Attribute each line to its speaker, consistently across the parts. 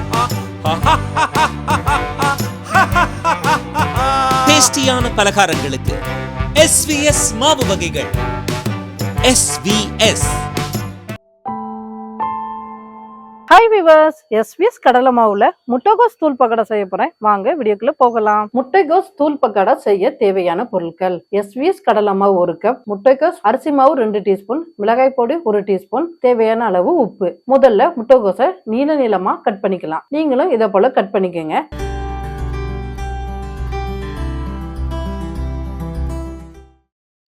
Speaker 1: டேஸ்டியான பலகாரங்களுக்கு. எஸ்விஎஸ் மாவு வகைகள். எஸ்விஎஸ்
Speaker 2: ஹாய் விவர்ஸ் எஸ்விஎஸ் கடலை மாவுல முட்டைகோஸ் தூள் பக்கடை செய்ய போறேன். வாங்க வீடியோக்குள்ள போகலாம். முட்டைகோஸ் தூள் பக்கடை செய்ய தேவையான பொருட்கள். எஸ்விஎஸ் கடலை மாவு ஒரு கப் முட்டைகோஸ் அரிசி மாவு ரெண்டு டீஸ்பூன் மிளகாய் பொடி ஒரு டீஸ்பூன் தேவையான அளவு உப்பு. முதல்ல முட்டைகோஸை நீள நீளமா கட் பண்ணிக்கலாம். நீங்களும் இதை போல கட் பண்ணிக்கோங்க.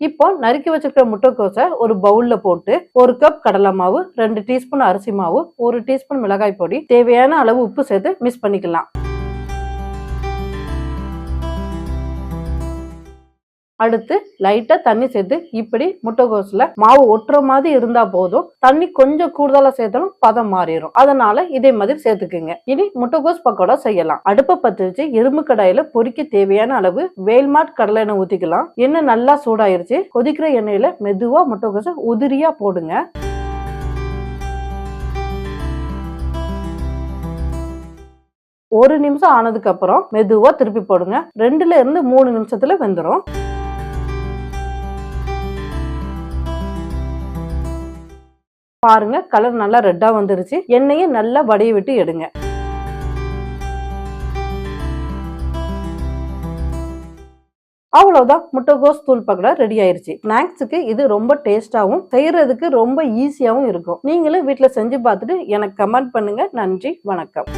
Speaker 2: இப்போ நறுக்கி வச்சிருக்கிற முட்டைக்கோஸை ஒரு பவுல்ல போட்டு ஒரு கப் கடலை மாவு ரெண்டு டீஸ்பூன் அரிசி மாவு ஒரு டீஸ்பூன் மிளகாய் பொடி தேவையான அளவு உப்பு சேர்த்து மிக்ஸ் பண்ணிக்கலாம். அடுத்து லைட்டா தண்ணி சேர்த்து இப்படி முட்டைகோஸ்ல மாவு ஒட்டுற மாதிரி இருந்தா போதும். தண்ணி கொஞ்சம் கூடுதலா சேர்த்தாலும் பதம் மாறிடும் அதனால இதே மாதிரி சேர்த்துக்குங்க. இனி முட்டைகோஸ் பக்கோடா செய்யலாம். அடுப்பை பத்து வச்சு இரும்பு கடாயில பொரிக்க தேவையான அளவு வேல்மாட் கடலை எண்ணெய் ஊத்திக்கலாம். எண்ணெய் நல்லா சூடாயிருச்சு. கொதிக்கிற எண்ணெயில மெதுவா முட்டைகோஸை உதிரியா போடுங்க. ஒரு நிமிஷம் ஆனதுக்கு அப்புறம் மெதுவா திருப்பி போடுங்க. ரெண்டுல இருந்து மூணு நிமிஷத்துல வெந்துடும் பாருங்க கலர் நல்லா ரெட்டா வந்துருச்சு. எண்ணெயை நல்லா வடைய விட்டு எடுங்க. அவ்வளவுதான். முட்டைகோஸ் தூள் பக்கடை ரெடி ஆயிருச்சு. ஸ்நாக்ஸுக்கு இது ரொம்ப டேஸ்டாவும் செய்யறதுக்கு ரொம்ப ஈஸியாவும் இருக்கும். நீங்களும் வீட்டில் செஞ்சு பார்த்துட்டு எனக்கு கமெண்ட் பண்ணுங்க. நன்றி வணக்கம்.